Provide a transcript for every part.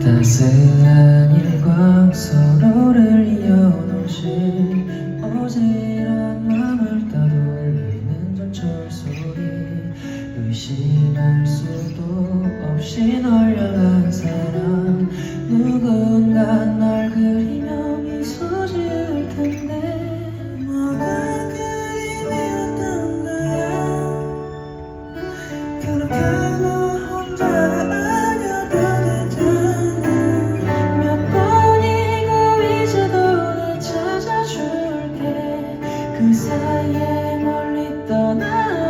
따스한 일과 서로를 이어놓으신 어지런 맘을 따돌리는 전철 소리 의심할 수도 없이 널려간 사람 누군가 그 사이에 멀리 떠나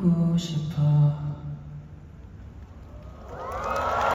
듣고 싶어.